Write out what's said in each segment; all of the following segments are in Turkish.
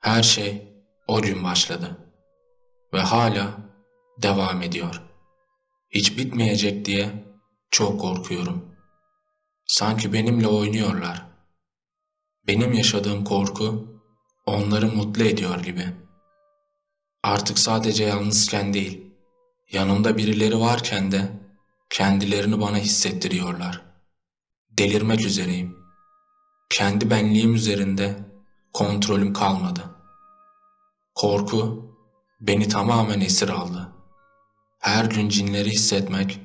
Her şey o gün başladı. Ve hala devam ediyor. Hiç bitmeyecek diye çok korkuyorum. Sanki benimle oynuyorlar. Benim yaşadığım korku onları mutlu ediyor gibi. Artık sadece yalnızken değil, yanımda birileri varken de kendilerini bana hissettiriyorlar. Delirmek üzereyim. Kendi benliğim üzerinde kontrolüm kalmadı. Korku beni tamamen esir aldı. Her gün cinleri hissetmek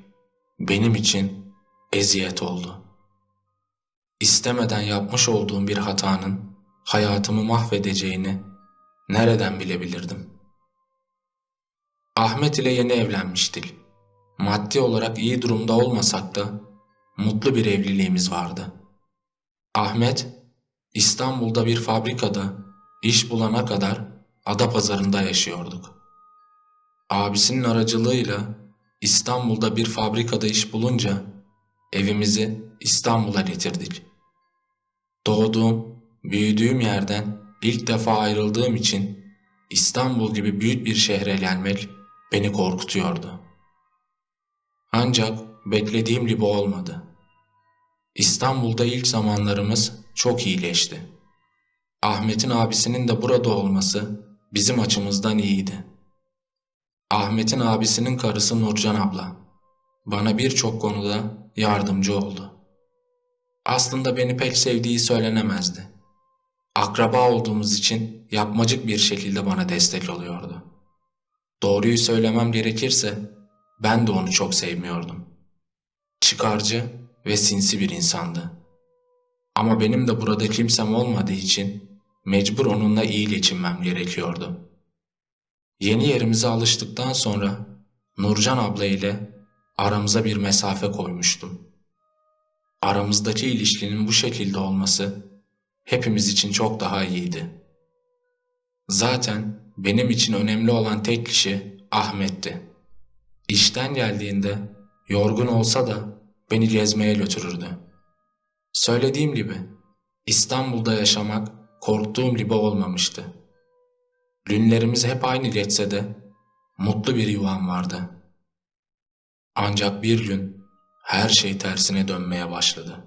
benim için eziyet oldu. İstemeden yapmış olduğum bir hatanın hayatımı mahvedeceğini nereden bilebilirdim? Ahmet ile yeni evlenmiştik. Maddi olarak iyi durumda olmasak da mutlu bir evliliğimiz vardı. Ahmet İstanbul'da bir fabrikada iş bulana kadar Adapazarı'nda yaşıyorduk. Abisinin aracılığıyla İstanbul'da bir fabrikada iş bulunca evimizi İstanbul'a getirdik. Doğduğum, büyüdüğüm yerden ilk defa ayrıldığım için İstanbul gibi büyük bir şehre gelmek beni korkutuyordu. Ancak beklediğim gibi olmadı. İstanbul'da ilk zamanlarımız çok iyileşti. Ahmet'in abisinin de burada olması bizim açımızdan iyiydi. Ahmet'in abisinin karısı Nurcan abla bana birçok konuda yardımcı oldu. Aslında beni pek sevdiği söylenemezdi. Akraba olduğumuz için yapmacık bir şekilde bana destek oluyordu. Doğruyu söylemem gerekirse ben de onu çok sevmiyordum. Çıkarcı ve sinsi bir insandı. Ama benim de burada kimsem olmadığı için mecbur onunla iyi geçinmem gerekiyordu. Yeni yerimize alıştıktan sonra Nurcan abla ile aramıza bir mesafe koymuştum. Aramızdaki ilişkinin bu şekilde olması hepimiz için çok daha iyiydi. Zaten benim için önemli olan tek kişi Ahmet'ti. İşten geldiğinde yorgun olsa da beni gezmeye götürürdü. Söylediğim gibi İstanbul'da yaşamak korktuğum gibi olmamıştı. Günlerimiz hep aynı geçse de mutlu bir yuvam vardı. Ancak bir gün her şey tersine dönmeye başladı.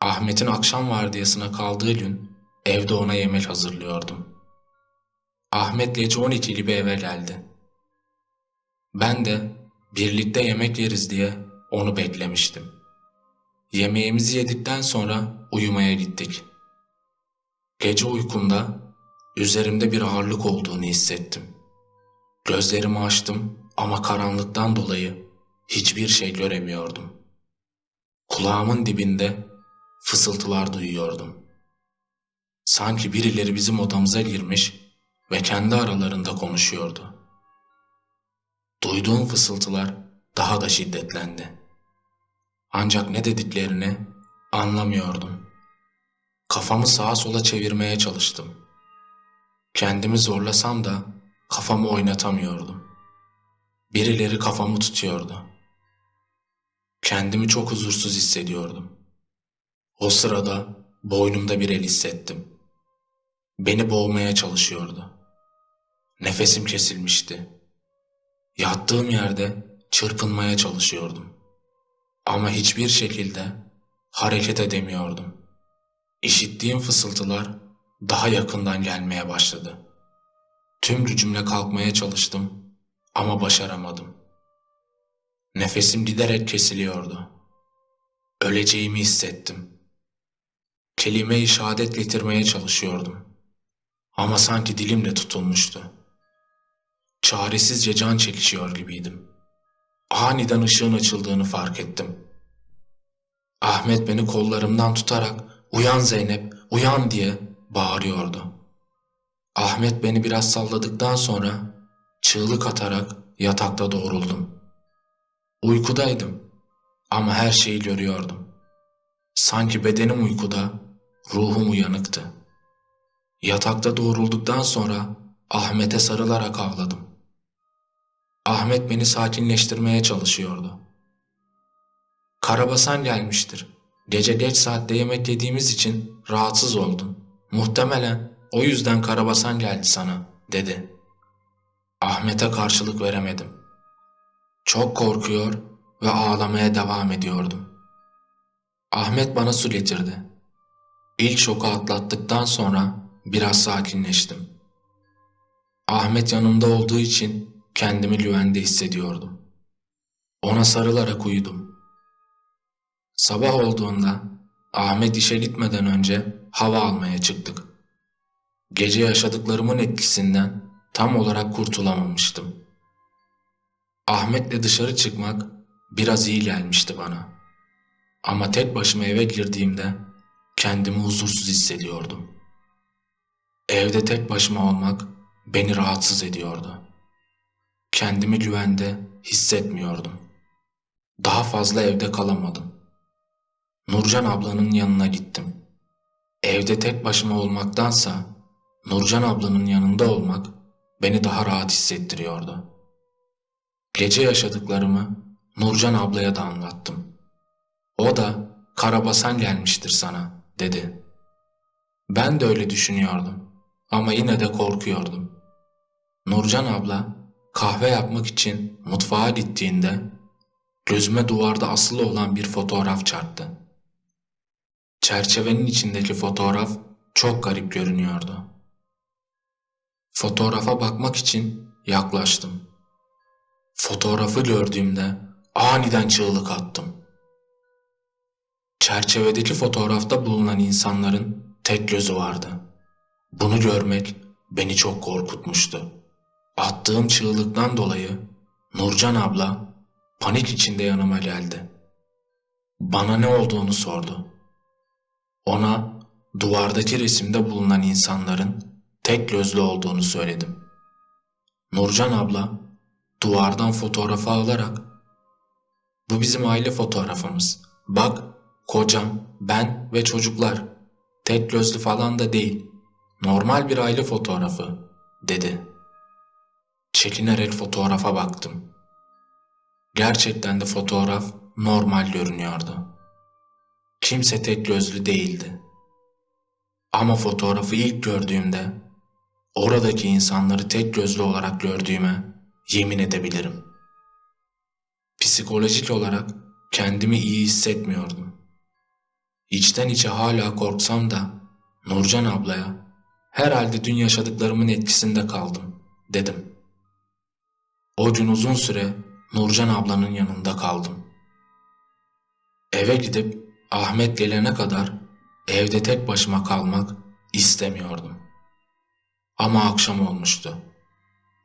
Ahmet'in akşam vardiyasına kaldığı gün evde ona yemek hazırlıyordum. Ahmet gece 12 gibi eve geldi. Ben de birlikte yemek yeriz diye onu beklemiştim. Yemeğimizi yedikten sonra uyumaya gittik. Gece uykumda üzerimde bir ağırlık olduğunu hissettim. Gözlerimi açtım ama karanlıktan dolayı hiçbir şey göremiyordum. Kulağımın dibinde fısıltılar duyuyordum. Sanki birileri bizim odamıza girmiş ve kendi aralarında konuşuyordu. Duyduğum fısıltılar daha da şiddetlendi. Ancak ne dediklerini anlamıyordum. Kafamı sağa sola çevirmeye çalıştım. Kendimi zorlasam da kafamı oynatamıyordum. Birileri kafamı tutuyordu. Kendimi çok huzursuz hissediyordum. O sırada boynumda bir el hissettim. Beni boğmaya çalışıyordu. Nefesim kesilmişti. Yattığım yerde çırpınmaya çalışıyordum. Ama hiçbir şekilde hareket edemiyordum. İşittiğim fısıltılar daha yakından gelmeye başladı. Tüm gücümle kalkmaya çalıştım ama başaramadım. Nefesim giderek kesiliyordu. Öleceğimi hissettim. Kelime-i şehadet getirmeye çalışıyordum. Ama sanki dilimle tutulmuştu. Çaresizce can çekişiyor gibiydim. Aniden ışığın açıldığını fark ettim. Ahmet beni kollarımdan tutarak uyan Zeynep, uyan diye bağırıyordu. Ahmet beni biraz salladıktan sonra çığlık atarak yatakta doğruldum. Uykudaydım ama her şeyi görüyordum. Sanki bedenim uykuda, ruhum uyanıktı. Yatakta doğrulduktan sonra Ahmet'e sarılarak ağladım. Ahmet beni sakinleştirmeye çalışıyordu. Karabasan gelmiştir. Gece geç saatte yemek yediğimiz için rahatsız oldun. Muhtemelen o yüzden karabasan geldi sana dedi. Ahmet'e karşılık veremedim. Çok korkuyor ve ağlamaya devam ediyordum. Ahmet bana su getirdi. İlk şoku atlattıktan sonra biraz sakinleştim. Ahmet yanımda olduğu için kendimi güvende hissediyordum. Ona sarılarak uyudum. Sabah olduğunda Ahmet işe gitmeden önce hava almaya çıktık. Gece yaşadıklarımın etkisinden tam olarak kurtulamamıştım. Ahmet'le dışarı çıkmak biraz iyi gelmişti bana. Ama tek başıma eve girdiğimde kendimi huzursuz hissediyordum. Evde tek başıma olmak beni rahatsız ediyordu. Kendimi güvende hissetmiyordum. Daha fazla evde kalamadım. Nurcan ablanın yanına gittim. Evde tek başıma olmaktansa Nurcan ablanın yanında olmak beni daha rahat hissettiriyordu. Gece yaşadıklarımı Nurcan ablaya da anlattım. O da karabasan gelmiştir sana dedi. Ben de öyle düşünüyordum ama yine de korkuyordum. Nurcan abla kahve yapmak için mutfağa gittiğinde gözüme duvarda asılı olan bir fotoğraf çarptı. Çerçevenin içindeki fotoğraf çok garip görünüyordu. Fotoğrafa bakmak için yaklaştım. Fotoğrafı gördüğümde aniden çığlık attım. Çerçevedeki fotoğrafta bulunan insanların tek gözü vardı. Bunu görmek beni çok korkutmuştu. Attığım çığlıktan dolayı Nurcan abla panik içinde yanıma geldi. Bana ne olduğunu sordu. Ona duvardaki resimde bulunan insanların tek gözlü olduğunu söyledim. Nurcan abla duvardan fotoğrafı alarak bu bizim aile fotoğrafımız. Bak kocam, ben ve çocuklar. Tek gözlü falan da değil. Normal bir aile fotoğrafı dedi. Çekinerek fotoğrafa baktım. Gerçekten de fotoğraf normal görünüyordu. Kimse tek gözlü değildi. Ama fotoğrafı ilk gördüğümde oradaki insanları tek gözlü olarak gördüğüme yemin edebilirim. Psikolojik olarak kendimi iyi hissetmiyordum. İçten içe hala korksam da Nurcan ablaya herhalde dün yaşadıklarımın etkisinde kaldım dedim. O gün uzun süre Nurcan ablanın yanında kaldım. Eve gidip Ahmet gelene kadar evde tek başıma kalmak istemiyordum. Ama akşam olmuştu.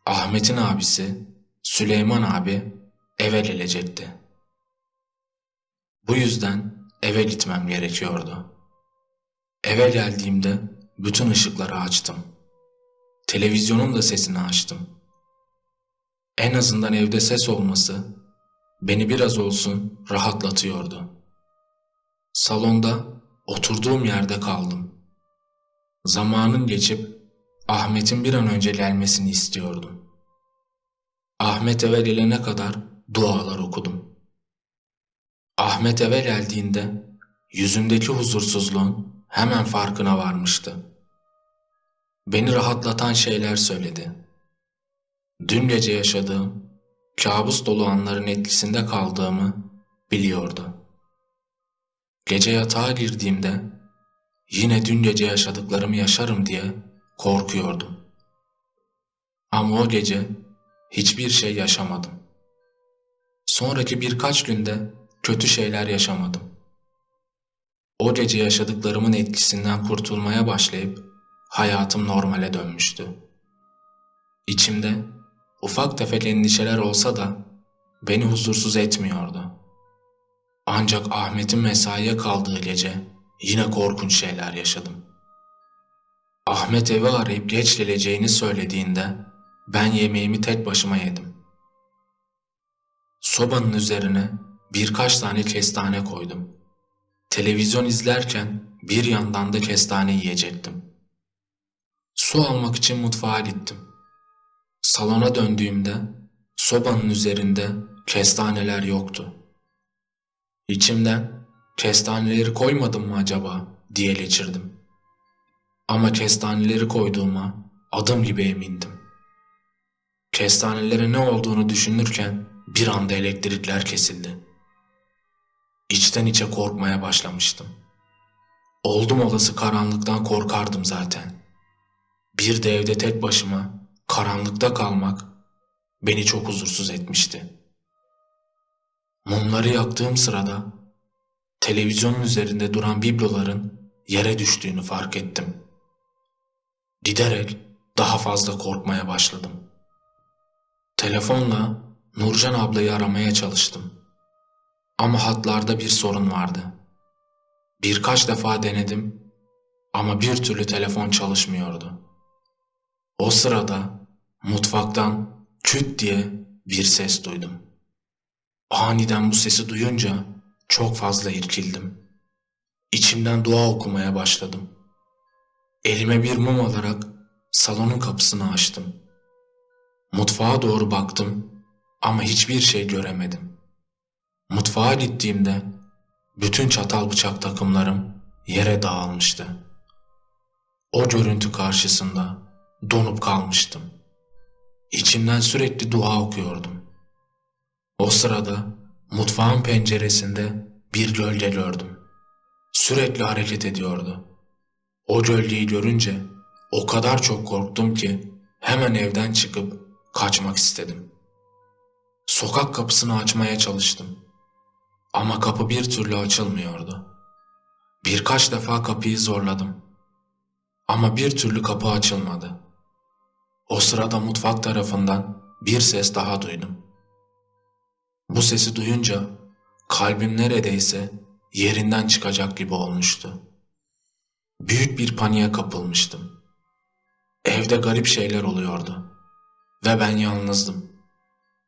Ahmet'in abisi Süleyman abi eve gelecekti. Bu yüzden eve gitmem gerekiyordu. Eve geldiğimde bütün ışıkları açtım. Televizyonun da sesini açtım. En azından evde ses olması beni biraz olsun rahatlatıyordu. Salonda oturduğum yerde kaldım. Zamanın geçip Ahmet'in bir an önce gelmesini istiyordum. Ahmet eve gelene kadar dualar okudum. Ahmet eve geldiğinde yüzündeki huzursuzluğun hemen farkına varmıştı. Beni rahatlatan şeyler söyledi. Dün gece yaşadığım, kabus dolu anların etkisinde kaldığımı biliyordu. Gece yatağa girdiğimde yine dün gece yaşadıklarımı yaşarım diye korkuyordum. Ama o gece hiçbir şey yaşamadım. Sonraki birkaç günde kötü şeyler yaşamadım. O gece yaşadıklarımın etkisinden kurtulmaya başlayıp hayatım normale dönmüştü. İçimde ufak tefek endişeler olsa da beni huzursuz etmiyordu. Ancak Ahmet'in mesaiye kaldığı gece yine korkunç şeyler yaşadım. Ahmet evi arayıp geç geleceğini söylediğinde ben yemeğimi tek başıma yedim. Sobanın üzerine birkaç tane kestane koydum. Televizyon izlerken bir yandan da kestane yiyecektim. Su almak için mutfağa gittim. Salona döndüğümde sobanın üzerinde kestaneler yoktu. İçimden kestaneleri koymadım mı acaba diye geçirdim. Ama kestaneleri koyduğuma adım gibi emindim. Kestanelere ne olduğunu düşünürken bir anda elektrikler kesildi. İçten içe korkmaya başlamıştım. Oldum olası karanlıktan korkardım zaten. Bir de evde tek başıma karanlıkta kalmak beni çok huzursuz etmişti. Mumları yaktığım sırada televizyonun üzerinde duran bibloların yere düştüğünü fark ettim. Giderek daha fazla korkmaya başladım. Telefonla Nurcan ablayı aramaya çalıştım. Ama hatlarda bir sorun vardı. Birkaç defa denedim ama bir türlü telefon çalışmıyordu. O sırada mutfaktan küt diye bir ses duydum. Aniden bu sesi duyunca çok fazla irkildim. İçimden dua okumaya başladım. Elime bir mum alarak salonun kapısını açtım. Mutfağa doğru baktım ama hiçbir şey göremedim. Mutfağa gittiğimde bütün çatal bıçak takımlarım yere dağılmıştı. O görüntü karşısında donup kalmıştım. İçimden sürekli dua okuyordum. O sırada mutfağın penceresinde bir gölge gördüm. Sürekli hareket ediyordu. O gölgeyi görünce o kadar çok korktum ki hemen evden çıkıp kaçmak istedim. Sokak kapısını açmaya çalıştım. Ama kapı bir türlü açılmıyordu. Birkaç defa kapıyı zorladım. Ama bir türlü kapı açılmadı. O sırada mutfak tarafından bir ses daha duydum. Bu sesi duyunca kalbim neredeyse yerinden çıkacak gibi olmuştu. Büyük bir paniğe kapılmıştım. Evde garip şeyler oluyordu ve ben yalnızdım.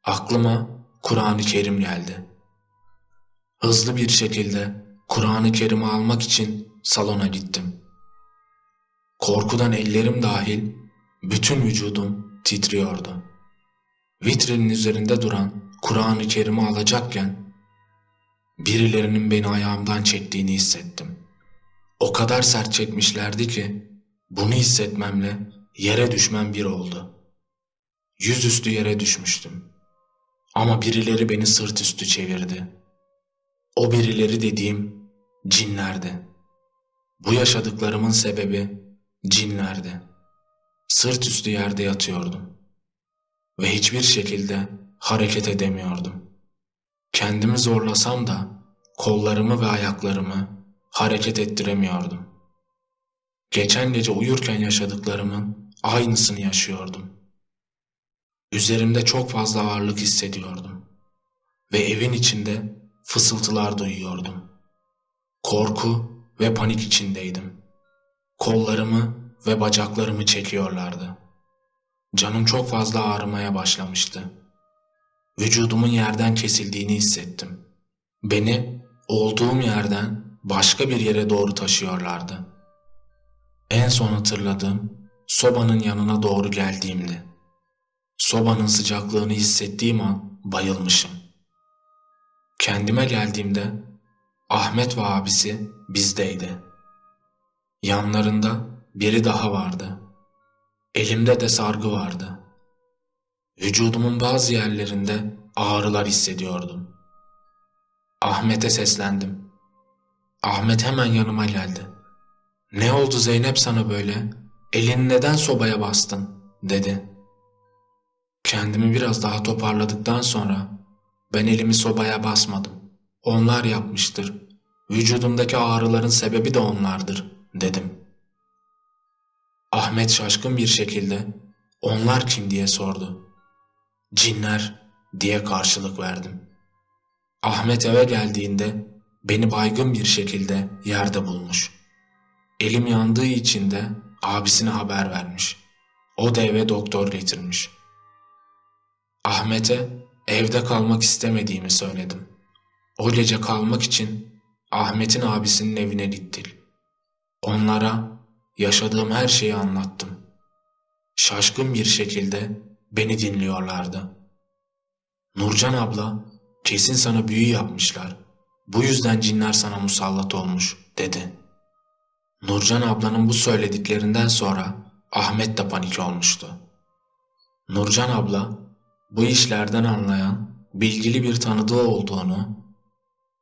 Aklıma Kur'an-ı Kerim geldi. Hızlı bir şekilde Kur'an-ı Kerim'i almak için salona gittim. Korkudan ellerim dahil bütün vücudum titriyordu. Vitrinin üzerinde duran Kur'an-ı Kerim'i alacakken birilerinin beni ayağımdan çektiğini hissettim. O kadar sert çekmişlerdi ki bunu hissetmemle yere düşmem bir oldu. Yüzüstü yere düşmüştüm. Ama birileri beni sırt üstü çevirdi. O birileri dediğim cinlerdi. Bu yaşadıklarımın sebebi cinlerdi. Sırt üstü yerde yatıyordum. Ve hiçbir şekilde hareket edemiyordum. Kendimi zorlasam da kollarımı ve ayaklarımı hareket ettiremiyordum. Geçen gece uyurken yaşadıklarımın aynısını yaşıyordum. Üzerimde çok fazla ağırlık hissediyordum. Ve evin içinde fısıltılar duyuyordum. Korku ve panik içindeydim. Kollarımı ve bacaklarımı çekiyorlardı. Canım çok fazla ağrımaya başlamıştı. Vücudumun yerden kesildiğini hissettim. Beni olduğum yerden başka bir yere doğru taşıyorlardı. En son hatırladığım sobanın yanına doğru geldiğimdi. Sobanın sıcaklığını hissettiğim an bayılmışım. Kendime geldiğimde Ahmet ve abisi bizdeydi. Yanlarında biri daha vardı. Elimde de sargı vardı. Vücudumun bazı yerlerinde ağrılar hissediyordum. Ahmet'e seslendim. Ahmet hemen yanıma geldi. Ne oldu Zeynep sana böyle? Elini neden sobaya bastın? dedi. Kendimi biraz daha toparladıktan sonra ben elimi sobaya basmadım. Onlar yapmıştır. Vücudumdaki ağrıların sebebi de onlardır dedim. Ahmet şaşkın bir şekilde onlar kim diye sordu. Cinler diye karşılık verdim. Ahmet eve geldiğinde beni baygın bir şekilde yerde bulmuş. Elim yandığı için de abisine haber vermiş. O da eve doktor getirmiş. Ahmet'e evde kalmak istemediğimi söyledim. O gece kalmak için Ahmet'in abisinin evine gittik. Onlara yaşadığım her şeyi anlattım. Şaşkın bir şekilde beni dinliyorlardı. Nurcan abla, kesin sana büyü yapmışlar. Bu yüzden cinler sana musallat olmuş, dedi. Nurcan ablanın bu söylediklerinden sonra Ahmet de panik olmuştu. Nurcan abla bu işlerden anlayan bilgili bir tanıdığı olduğunu,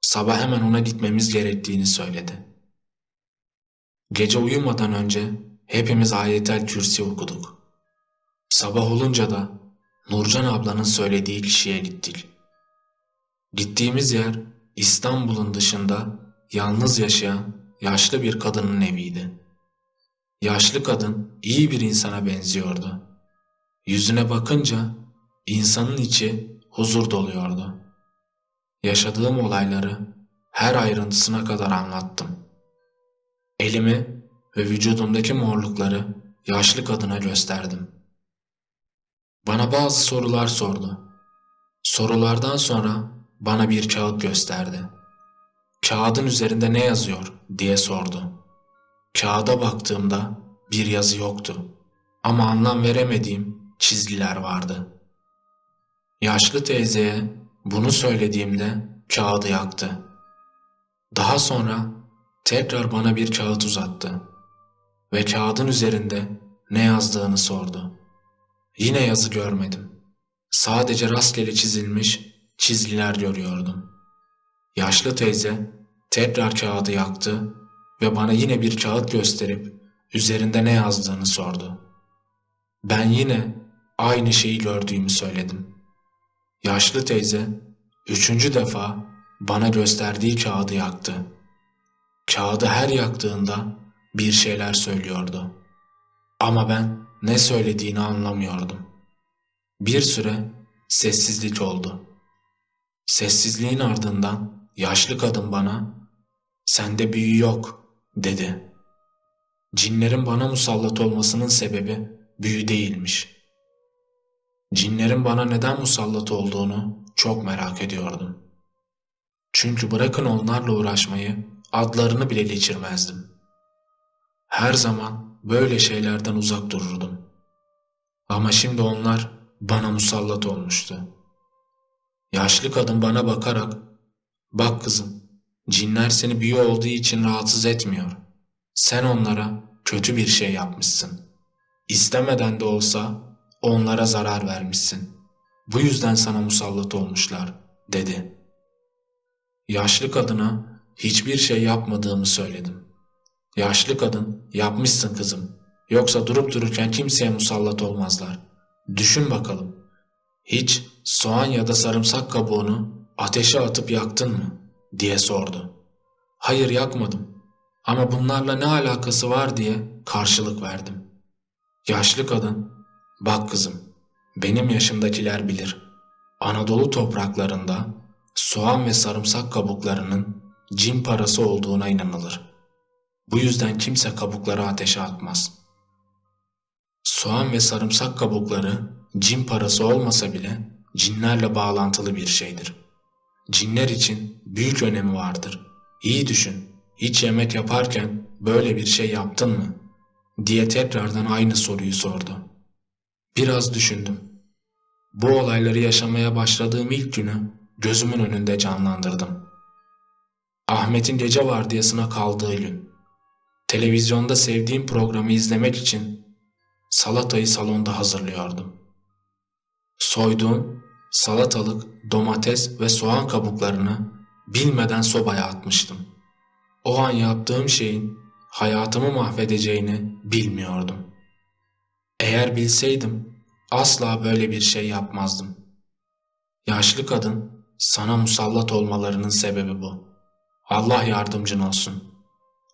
sabah hemen ona gitmemiz gerektiğini söyledi. Gece uyumadan önce hepimiz ayetel kürsi okuduk. Sabah olunca da Nurcan ablanın söylediği kişiye gittik. Gittiğimiz yer İstanbul'un dışında yalnız yaşayan yaşlı bir kadının eviydi. Yaşlı kadın iyi bir insana benziyordu. Yüzüne bakınca insanın içi huzur doluyordu. Yaşadığım olayları her ayrıntısına kadar anlattım. Elimi ve vücudumdaki morlukları yaşlı kadına gösterdim. Bana bazı sorular sordu. Sorulardan sonra bana bir kağıt gösterdi. Kağıdın üzerinde ne yazıyor diye sordu. Kağıda baktığımda bir yazı yoktu ama anlam veremediğim çizgiler vardı. Yaşlı teyzeye bunu söylediğimde kağıdı yaktı. Daha sonra tekrar bana bir kağıt uzattı ve kağıdın üzerinde ne yazdığını sordu. Yine yazı görmedim. Sadece rastgele çizilmiş çizgiler görüyordum. Yaşlı teyze tekrar kağıdı yaktı ve bana yine bir kağıt gösterip üzerinde ne yazdığını sordu. Ben yine aynı şeyi gördüğümü söyledim. Yaşlı teyze üçüncü defa bana gösterdiği kağıdı yaktı. Kağıdı her yaktığında bir şeyler söylüyordu. Ama ben ne söylediğini anlamıyordum. Bir süre sessizlik oldu. Sessizliğin ardından yaşlı kadın bana "Sende büyü yok." dedi. Cinlerin bana musallat olmasının sebebi büyü değilmiş. Cinlerin bana neden musallat olduğunu çok merak ediyordum. Çünkü bırakın onlarla uğraşmayı adlarını bile geçirmezdim. Her zaman böyle şeylerden uzak dururdum. Ama şimdi onlar bana musallat olmuştu. Yaşlı kadın bana bakarak, ''Bak kızım, cinler seni büyü olduğu için rahatsız etmiyor. Sen onlara kötü bir şey yapmışsın. İstemeden de olsa onlara zarar vermişsin. Bu yüzden sana musallat olmuşlar.'' dedi. Yaşlı kadına hiçbir şey yapmadığımı söyledim. Yaşlı kadın, yapmışsın kızım. Yoksa durup dururken kimseye musallat olmazlar. Düşün bakalım. Hiç soğan ya da sarımsak kabuğunu ateşe atıp yaktın mı? diye sordu. Hayır yakmadım. Ama bunlarla ne alakası var diye karşılık verdim. Yaşlı kadın, bak kızım, benim yaşımdakiler bilir. Anadolu topraklarında soğan ve sarımsak kabuklarının cin parası olduğuna inanılır. Bu yüzden kimse kabukları ateşe atmaz. Soğan ve sarımsak kabukları cin parası olmasa bile cinlerle bağlantılı bir şeydir. Cinler için büyük önemi vardır. İyi düşün, hiç yemek yaparken böyle bir şey yaptın mı? diye tekrardan aynı soruyu sordu. Biraz düşündüm. Bu olayları yaşamaya başladığım ilk günü gözümün önünde canlandırdım. Ahmet'in gece vardiyasına kaldığı gün. Televizyonda sevdiğim programı izlemek için salatayı salonda hazırlıyordum. Soyduğum salatalık, domates ve soğan kabuklarını bilmeden sobaya atmıştım. O an yaptığım şeyin hayatımı mahvedeceğini bilmiyordum. Eğer bilseydim asla böyle bir şey yapmazdım. Yaşlı kadın sana musallat olmalarının sebebi bu. Allah yardımcın olsun.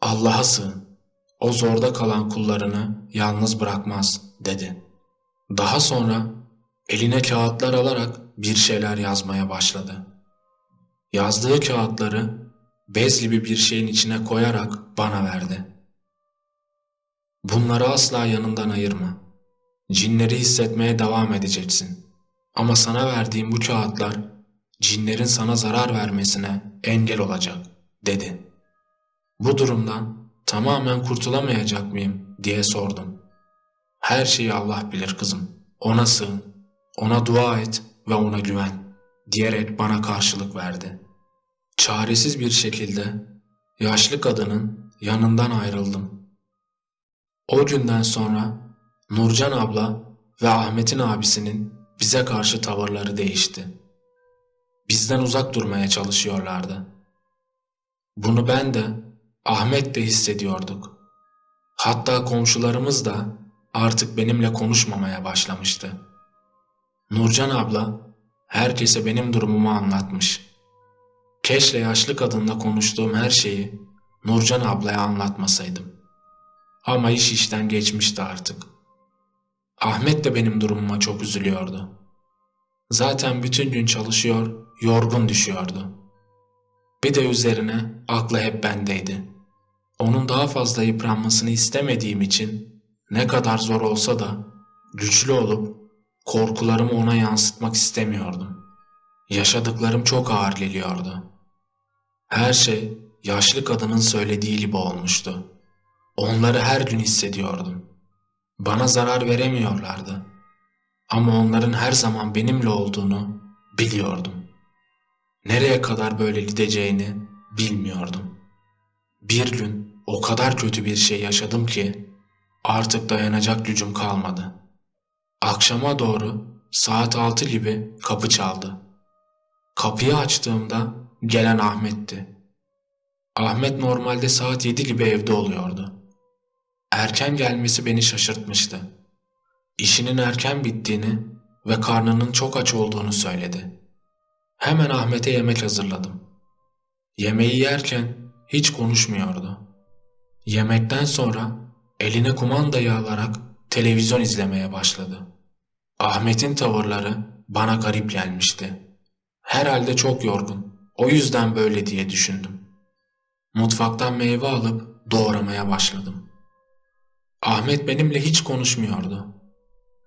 Allah'a sığın. O zorda kalan kullarını yalnız bırakmaz dedi. Daha sonra eline kağıtlar alarak bir şeyler yazmaya başladı. Yazdığı kağıtları bezli bir şeyin içine koyarak bana verdi. Bunları asla yanından ayırma. Cinleri hissetmeye devam edeceksin. Ama sana verdiğim bu kağıtlar cinlerin sana zarar vermesine engel olacak, dedi. Bu durumdan tamamen kurtulamayacak mıyım diye sordum. Her şeyi Allah bilir kızım. Ona sığın, ona dua et ve ona güven diyerek bana karşılık verdi. Çaresiz bir şekilde yaşlı kadının yanından ayrıldım. O günden sonra Nurcan abla ve Ahmet'in abisinin bize karşı tavırları değişti. Bizden uzak durmaya çalışıyorlardı. Bunu ben de Ahmet de hissediyorduk. Hatta komşularımız da artık benimle konuşmamaya başlamıştı. Nurcan abla herkese benim durumumu anlatmış. Keşke yaşlı kadınla konuştuğum her şeyi Nurcan ablaya anlatmasaydım. Ama iş işten geçmişti artık. Ahmet de benim durumuma çok üzülüyordu. Zaten bütün gün çalışıyor, yorgun düşüyordu. Bir de üzerine aklı hep bendeydi. Onun daha fazla yıpranmasını istemediğim için ne kadar zor olsa da güçlü olup korkularımı ona yansıtmak istemiyordum. Yaşadıklarım çok ağır geliyordu. Her şey yaşlı kadının söylediği gibi olmuştu. Onları her gün hissediyordum. Bana zarar veremiyorlardı. Ama onların her zaman benimle olduğunu biliyordum. Nereye kadar böyle gideceğini bilmiyordum. Bir gün o kadar kötü bir şey yaşadım ki artık dayanacak gücüm kalmadı. Akşama doğru saat altı gibi kapı çaldı. Kapıyı açtığımda gelen Ahmet'ti. Ahmet normalde saat yedi gibi evde oluyordu. Erken gelmesi beni şaşırtmıştı. İşinin erken bittiğini ve karnının çok aç olduğunu söyledi. Hemen Ahmet'e yemek hazırladım. Yemeği yerken hiç konuşmuyordu. Yemekten sonra eline kumandayı alarak televizyon izlemeye başladı. Ahmet'in tavırları bana garip gelmişti. Herhalde çok yorgun. O yüzden böyle diye düşündüm. Mutfaktan meyve alıp doğramaya başladım. Ahmet benimle hiç konuşmuyordu.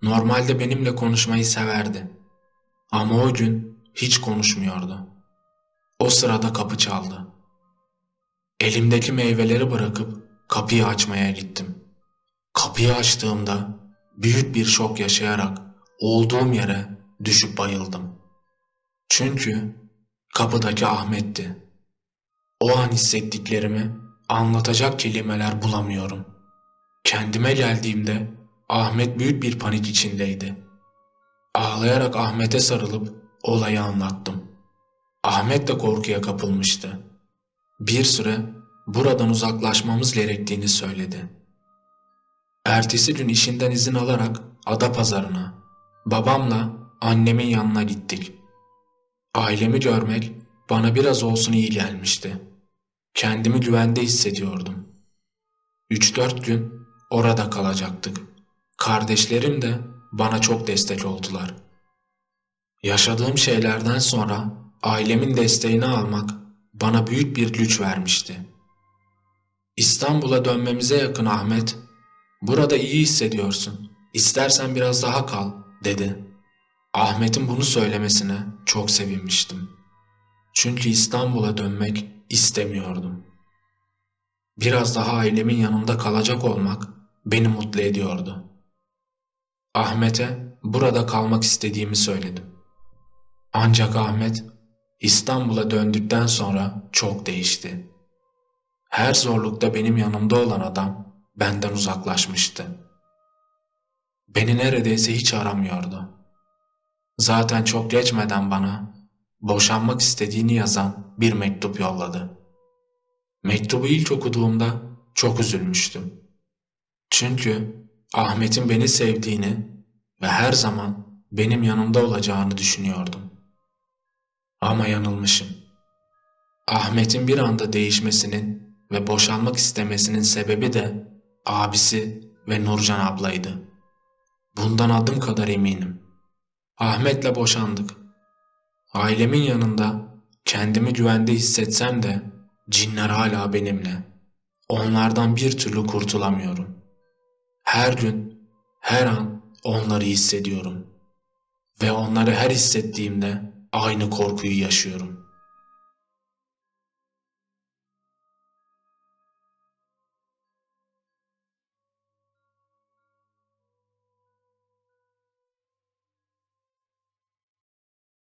Normalde benimle konuşmayı severdi. Ama o gün hiç konuşmuyordu. O sırada kapı çaldı. Elimdeki meyveleri bırakıp kapıyı açmaya gittim. Kapıyı açtığımda büyük bir şok yaşayarak olduğum yere düşüp bayıldım. Çünkü kapıdaki Ahmet'ti. O an hissettiklerimi anlatacak kelimeler bulamıyorum. Kendime geldiğimde Ahmet büyük bir panik içindeydi. Ağlayarak Ahmet'e sarılıp olayı anlattım. Ahmet de korkuya kapılmıştı. Bir süre buradan uzaklaşmamız gerektiğini söyledi. Ertesi gün işinden izin alarak Adapazarı'na, babamla annemin yanına gittik. Ailemi görmek bana biraz olsun iyi gelmişti. Kendimi güvende hissediyordum. Üç dört gün orada kalacaktık. Kardeşlerim de bana çok destek oldular. Yaşadığım şeylerden sonra ailemin desteğini almak bana büyük bir güç vermişti. İstanbul'a dönmemize yakın Ahmet, burada iyi hissediyorsun, istersen biraz daha kal, dedi. Ahmet'in bunu söylemesine çok sevinmiştim. Çünkü İstanbul'a dönmek istemiyordum. Biraz daha ailemin yanında kalacak olmak beni mutlu ediyordu. Ahmet'e burada kalmak istediğimi söyledim. Ancak Ahmet İstanbul'a döndükten sonra çok değişti. Her zorlukta benim yanımda olan adam benden uzaklaşmıştı. Beni neredeyse hiç aramıyordu. Zaten çok geçmeden bana boşanmak istediğini yazan bir mektup yolladı. Mektubu ilk okuduğumda çok üzülmüştüm. Çünkü Ahmet'in beni sevdiğini ve her zaman benim yanımda olacağını düşünüyordum. Ama yanılmışım. Ahmet'in bir anda değişmesinin ve boşanmak istemesinin sebebi de abisi ve Nurcan ablaydı. Bundan adım kadar eminim. Ahmet'le boşandık. Ailemin yanında kendimi güvende hissetsem de cinler hala benimle. Onlardan bir türlü kurtulamıyorum. Her gün, her an onları hissediyorum. Ve onları her hissettiğimde aynı korkuyu yaşıyorum.